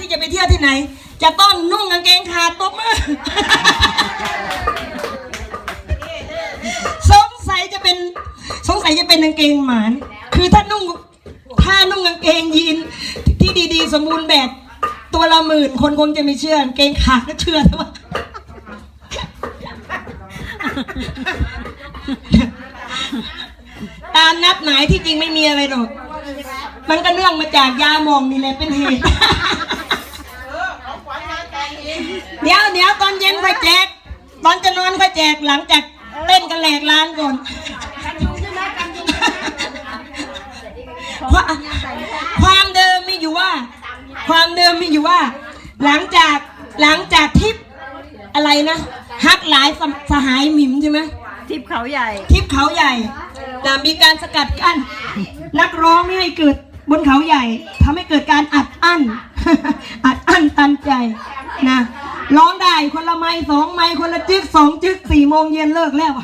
ที่จะไปเที่ยวที่ไหน จะต้องนุ่งกางเกงขาดตบมือสงสัยจะเป็นสงสัยจะเป็นกางเกงหมาน คือถ้านุ่งถ้านุ่งกางเกงยีนที่ดีๆ สมบูรณ์แบบตัวละหมื่นคนคงจะไม่เชื่อกางเกงขาดก็เชื่อแต่ว่าตามนัดหมายที่จริงไม่มีอะไรหรอก มันก็เนื่องมาจากยาหมองนี่แหละเป็นเหตุ เดี๋ยวเดี๋ยวตอนเย็นค่อยแจก ตอนจะนอนค่อยแจกหลังจากเต้นกันแหลกลานก่อนความเดิมมีอยู่ว่า ความเดิมมีอยู่ว่า หลังจากหลังจากทิปอะไรนะฮักหลายสสหายหมิมใช่ไหมทิพเขาใหญ่ทิพเขาใหญ่นะมีการสกัดกั้นนักร้องไม่ให้เกิดบนเขาใหญ่ทำให้เกิดการอัดอั้น อัดอั้นตันใจนะ ร้องได้คนละไม้สองไม้คนละจึกสองจึกสี่โมงเย็นเลิกแล้ว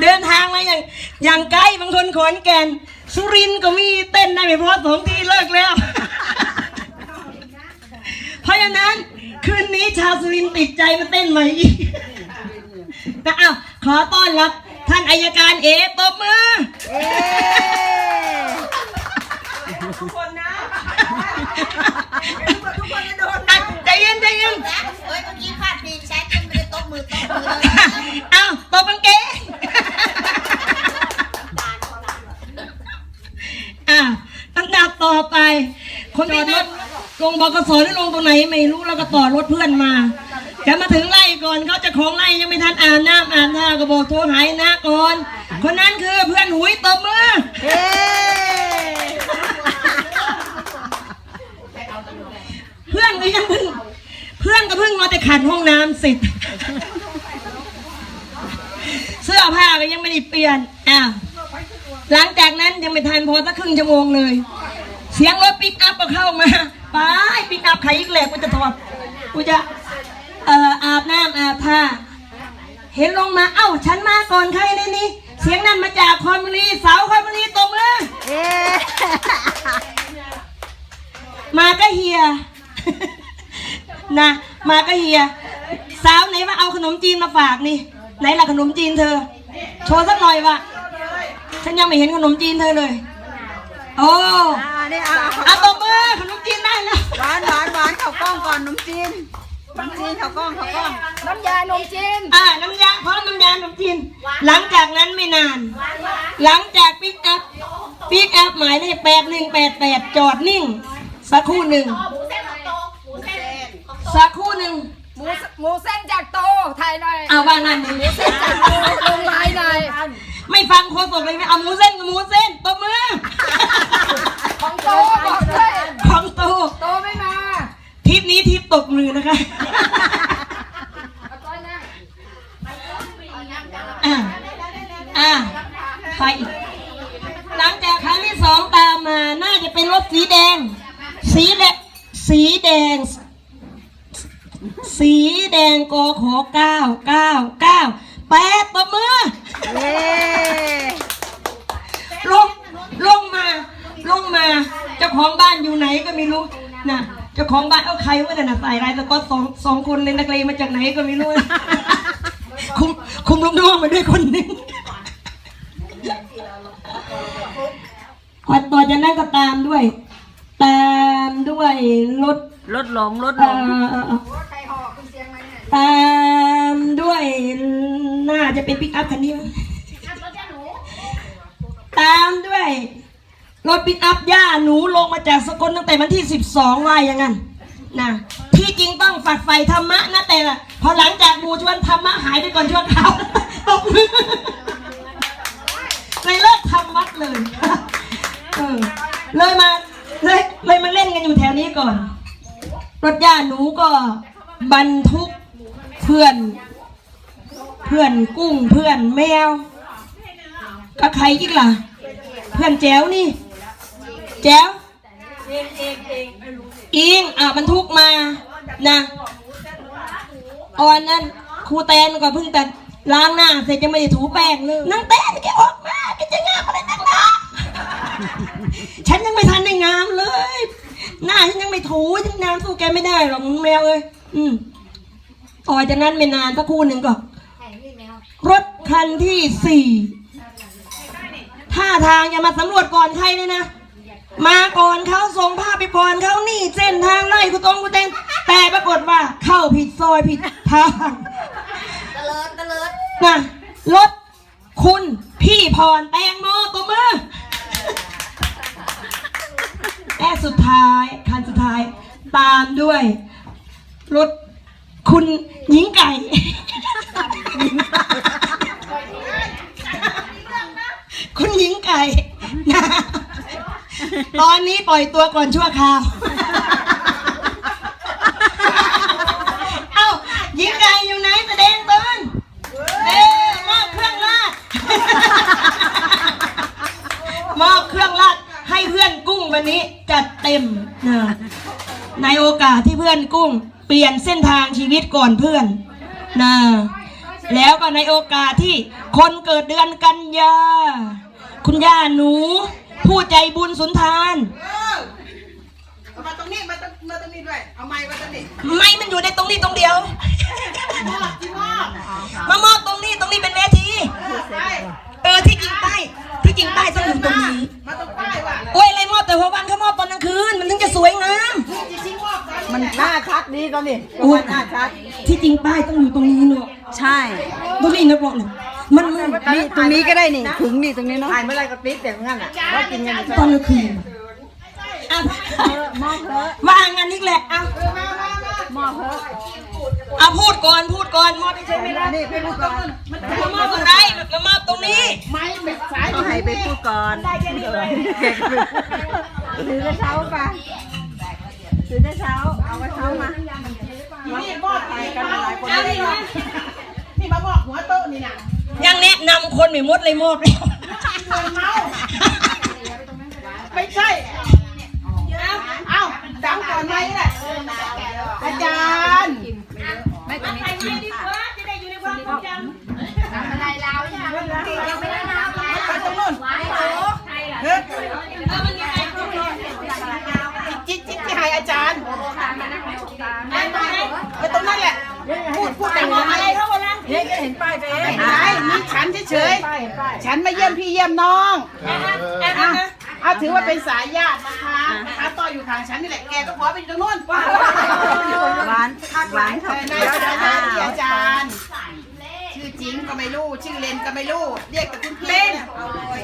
เดินทางมาอย่างอย่างใกลบางคนขอนแก่นสุรินก็มีเต้นได้ไม่พอสองทีเลิกแล้ว เพราะฉะนั้นคืนนี้ชาวสุรินติดใจมาเต้นใหม่อีกนะอ้าวขอต้อนรับ ท่านอายการเอตบมือ เอ๊ะ ทุกคนนะทุกคนจะโดนใจเย็นใจเย็นเฮ้ยเมื่อกี้พลาดพิงแชทจนไม่ได้ตบมือตบมือเลยอ้าตบกางเกงอะลำดับต่อไป คนที่รถลงบกสหรือลงตรงไหนไม่รู้แล้วก็ต่อรถเพื่อนมาจะมาถึงไล่ก่อนเขาจะของไล่ยังไม่ทันอาบน้ำอาบท่าก็บอกโทรหายนะก่อน คนนั้นคือเพื่อนหุยตบมือเอ๊ะเพื่อนก็ยังเพิ่ง พื่อนก็เพิ่งมาแต่ขัดห้องน้ำเสร็จเสื้อผ้าก็ยังไม่ได้เปลี่ยนอ้าวหลังจากนั้นยังไม่ทันพอสักครึ่งชั่วโมงเลย เสียงรถปิกอัพก็เข้ามาไปปิกอัพใครอีกแหลกกูจะถอดกูจะเอ่ออาบน้ำอาบท่าเห็นลงมาเอ้าฉันมาก่อนใครในนี้ เสียงนั้นมาจากคอนบุรีสาวคอนบุรีตรงเลยเอ๊ะมาก็เฮีย นะ มาก็เฮีย สาวไหนมาเอาขนมจีนมาฝากนี่ ไหนล่ะขนมจีนเธอ โชว์สักหน่อยวะฉันยังไม่เห็นขนมจีนเธอเลย โอ้อ่านี่เอาเอาตบมือขนมจีนได้แล้วหวานหวานหวานเข้ากล้องก่อนนมจีนนมจีนเข้ากล้องเข้ากล้องน้ำยานมจีนอ่าน้ำยาพร้อมน้ำยาขนมจีน หลังจากนั้นไม่นาน หลังจากปิกอัพปิกอัพหมายเลขแปดหนึ่งแปดแปดจอดนิ่ง สักครู่หนึ่ง สักครู่หนึ่งหมูหมูเส้นจากโตไทยหน่อยเอาว่างั้นหมูเส้นจากโตลงลายหน่อยไม่ฟังโคศกเลยไม่เอาหมูเส้นกับหมูเส้นตบมือ ของโตบอกด้วยของโตโตไม่มาทริปนี้ทริปตบมือนะคะอะอะไปอีกหลังจากครั้งที่สองตามมา น่าจะเป็นรถสีแดง สีแดงสีแดง สีแดงกขอเก้าเก้าเก้าแปดตบมือเอ๊ะลงลงมา ลงมาเจ้าของบ้านอยู่ไหนก็ไม่รู้นะเจ้าของบ้านเอาใครวะน่ะใส่ลายสก๊อตสองสองคนเลยนักเลงมาจากไหนก็ไม่รู้คุมคุมลูกน้องมาด้วยคนหนึ่งพอต่อจากนั้นก็ตามด้วย ตามด้วยรถรถหลงรถหเอ่ลงอ ตามด้วยน่าจะเป็นปิกอัพคันนี้มั้งตามด้วยรถปิกอัพย่าหนูลงมาจากสกลตั้งแต่วันที่ 12ว่าอย่างนั้นนะที่จริงต้องฝักใฝ่ธรรมะนะแต่ละพอหลังจากบูชวนธรรมะหายไปก่อนชั่วคราตกมือเลยเลิกทำวัดเลยเออเลยมาเลยเลยมาเล่นกันอยู่แถวนี้ก่อน รถย่าหนูก็บรรทุก พื่อน เพื่อนกุ้งเพื่อนแมวก็ใครอีกล่ะ เพื่อนแจ๋วนี่ แจ๋วอิงอะบรรทุกมานะออนนั้นครูแตนก็เพิ่งแต่ล้างหน้าเสร็จยังไม่ได้ถูแป้งเลยนางแตนแกออกมาแกจะงามอะไรนักหนาฉันยังไม่ทันได้งามเลย หน้าฉันยังไม่ถูยังน้ำสู้แกไม่ได้หรอกมึงแมวเอ้ยอืม ต่อจากนั้นไม่นานสักครู่หนึ่งก็ รถคันที่สี่ท่าทางอย่ามาสำรวจก่อนใครเลยนะ มาก่อนเขาส่งภาพไปก่อนเขานี่เส้นทางไล่กูตรงกูเต็งแต่ปรากฏว่า เข้าผิดซอยผิดทางตะเลิดตะเลิดนะรถคุณพี่พรแตงโมตัวมือและสุดท้ายคันสุดท้ายตามด้วยรถ คุณหญิงไก่คุณหญิงไก่นะตอนนี้ปล่อยตัวก่อนชั่วคราว เอ้าหญิงไก่อยู่ไหนแสดงตนเอ้มอบเครื่องราชมอบเครื่องราชให้เพื่อนกุ้งวันนี้จัดเต็มนะในโอกาสที่เพื่อนกุ้ง ปลี่ยนเส้นทางชีวิตก่อนเพื่อนนะแล้วก็ในโอกาสที่คนเกิดเดือนกันยา คุณย่าหนู ผู้ใจบุญสุนทานเอามาตรงนี้มาตรงมาตรงนี้ด้วยเอาไม้มาตรงนี้ไม่มันอยู่ในตรงนี้ตรงเดียวที่มอบมามอบตรงนี้ตรงนี้เป็นเวทีไปเออที่จริงป้ายที่จริงป้ายต้องอยู่ตรงนี้มาตรงป้ายว่ะโอ้ยอะไรมอบแต่หัววันเขามอบตอนกลางคืนมันถึงจะสวยงาม หน้าชัดดีตอนนี้โอ้ยหน้าชัดที่จริงป้ายต้องอยู่ตรงนี้เนาะใช่ ตรงนี้นะบอกเลยมันมืดนี่ตรงนี้ก็ได้นี่ถึงนี่ตรงนี้เนาะถ่ายเมื่อไรก็ติดอย่างนั้นอะว่ากินกันตอนกลางคืนอะมองเถอะว่างานนี้แหละเอามองเถอะเอาพูดก่อนพูดก่อนมอบไม่ใช่ไหมล่ะนี่ไปพูดก่อนมามอบตรงไหนมามอบตรงนี้ ไม้แบบสายก็ให้ไปพูดก่อนได้แค่นี้เลยถือกระเช้าไป ถือกระเช้า เอากระเช้ามานี่มอบไปกันหลายคนเอาดิมานี่มามอบหัวโต๊ะนี่นะยังแนะนำคนไม่มดเลยมอบแล้วเมาไม่ใช่เอ้าดังก่อนไหมแหละอาจารย์ไม่ตรงนี้ดีกว่าจะได้อยู่ในความทรงจำอะไรเราเนี่ยยังไม่ได้น้ำเลยไปตรงนู้นเฮ้ย เออมันยังไงตรงนี้ จิ๊ดจิ๊ดที่ให้อาจารย์ ไอ้ตรงไหน ไปตรงนั้นแหละ พูดพูดดังออกมาอะไรเลยเขาบอกนะนี่ก็เห็นป้ายไปเองไม่ได้นี่ฉันเฉยๆฉันมาเยี่ยมพี่เยี่ยมน้องอะอะอะเอาถือว่าเป็นสายญาตินะคะนะคะต่ออยู่ทางฉันนี่แหละ แกก็ขอไปอยู่ตรงนู้นหวานหวานเอขับอเดีนายยวอาจ้าจารย์ที่อาจารย์ ชื่อจริงก็ไม่รู้ ชื่อเล่นก็ไม่รู้ เรียกแต่คุณพี่เบน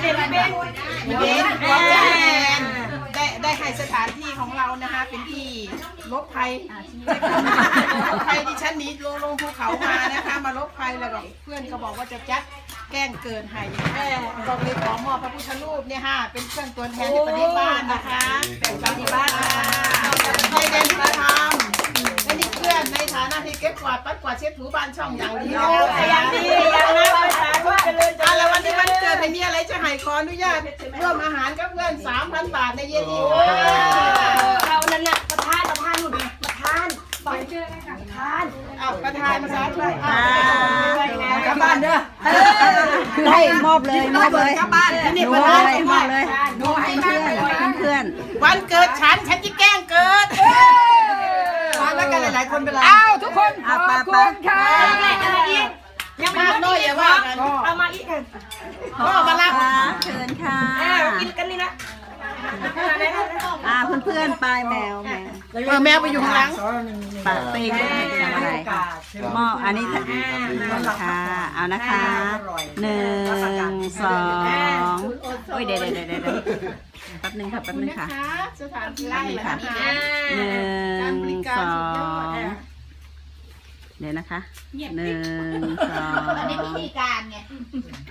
เบนเบนพี่เบนขอแทน ได้ให้สถานที่ของเรานะคะ เป็นที่ลบภัยลบภัยที่ฉันนี้ลงลงภูเขามานะคะ มาลบภัยแล้วก็เพื่อนก็บอกว่าจะจัดแกล้งเกินให้แม่ก็เลยขอมอบพระพุทธรูปเนี่ยค่ะเป็นเครื่องตัวแทนที่ประเทศบ้านนะคะเป็นปฏิบ้านค่ะให้เด่นพระธรรมและนี่เพื่อนในฐานะที่เก็บกวาดปัดกวาดเช็ดถูบ้านช่องอย่างดีนะคะอย่างดีอย่างนั้น อะไรจะให้ขออนุญาตร่วมอาหารกับเพื่อน3,000บาทในเย็นนี้ค่ะเรานั่นน่ะประธานประธานหนุนประธานต่อยเจอกันกับประธานเอาประธานมาสาธุอะกลับบ้านเด้อคือให้มอบเลยมอบเลยกลับบ้านนี่มประอบธานเลยมอบเลยมอบให้เพื่อนเพื่อนวันเกิดฉันฉันจะแกล้งเกิดมาแล้วกันหลายๆคนเป็นไรอ้าวทุกคนขอบคุณค่ะอะไรอีก ยังไม่มากน้อยอย่าว่ากันเอามาอีกเถอะก็มารับเชิญค่ะอ่ากินกันนี่นะอ่าเพื่อนๆปลายแมวแมวเออแมวไปอยู่ข้างหลังปะเป้งทำอะไรหม้ออันนี้ค่ะเอานะคะหนึ่งสองโอ้ยเดี๋ยวเดี๋ยวเดี๋ยวเดี๋ยวแป๊บนึงค่ะแป๊บนึงค่ะสถานที่ไล่ค่ะหนึ่งสอง เดี๋ยวนะคะหนึ่งสองอันนี้พิธีการไง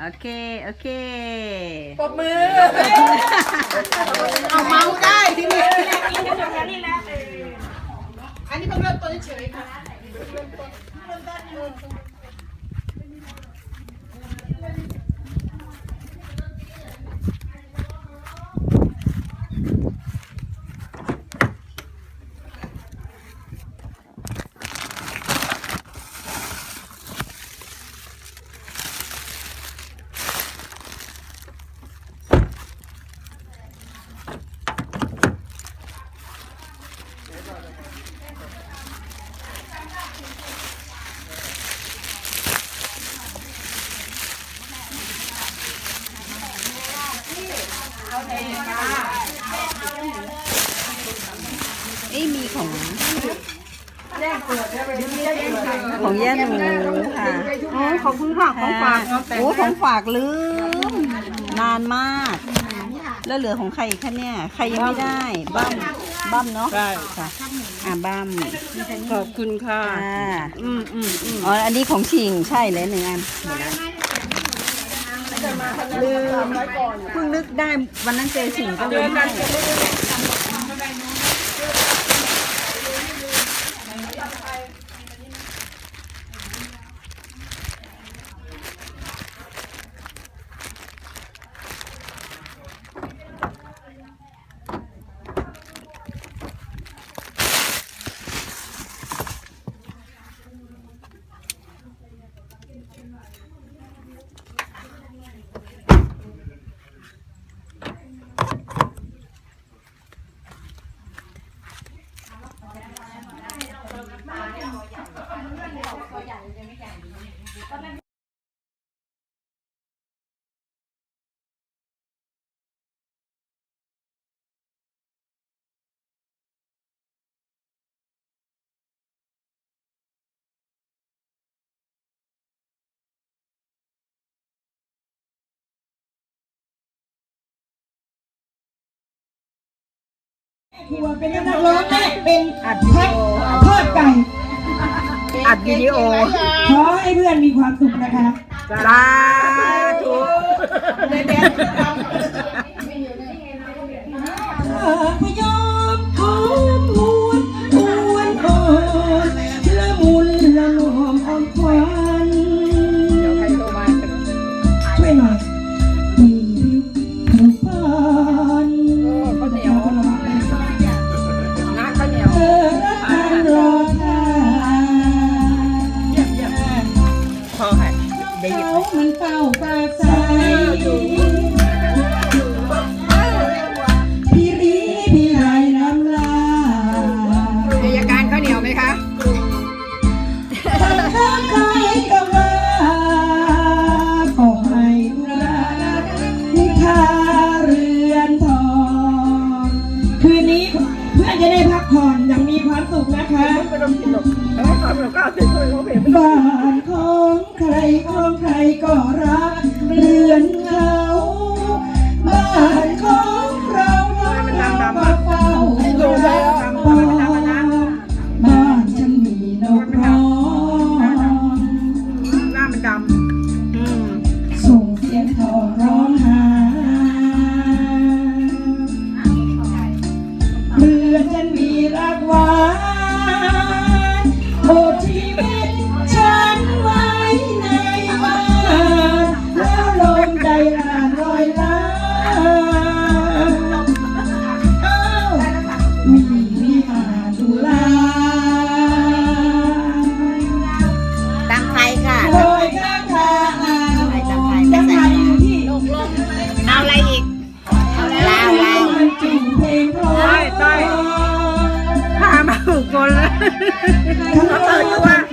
โอเค โอเคปบมือ เอาเมาได้ที่นี่กินกันตรงนี้แหละอันนี้เพิ่งเริ่มต้น เอ้มีของของแย่หนูค่ะโอ้ขอพิ่งค่กของฝากโอ้ของฝากลืมนานมาก แล้วเหลือของใครคะเนี่ย ใครยังไม่ได้บั้มบั้มเนาะใช่ค่ะอ่าบั้มขอบคุณค่ะ อืมอืมอืมอ๋อ อันนี้ของชิงใช่เลยหนึ่งอัน ลืมเพิ่งนึกได้วันนั้นเจอชิงก็เลยให้ วเป็นนักร้องแม่เป็นอัดวิดีโอทอดไก่ อัดวิดีโอ ขอให้เพื่อนมีความสุขนะคะ สาธุ ค่ะเดี๋ยวหยิบเขามันเฝ้าปาใสพี่รีพี่ไรน้ำลาอายการข้าวเหนียวไหมคะทางข้างใครก็มาขอให้รักนิทาเรือนทอง คืนนี้เพื่อนจะได้พักผ่อนอย่างมีความสุขนะคะบ้านของใคร ของใครก็รัก พาม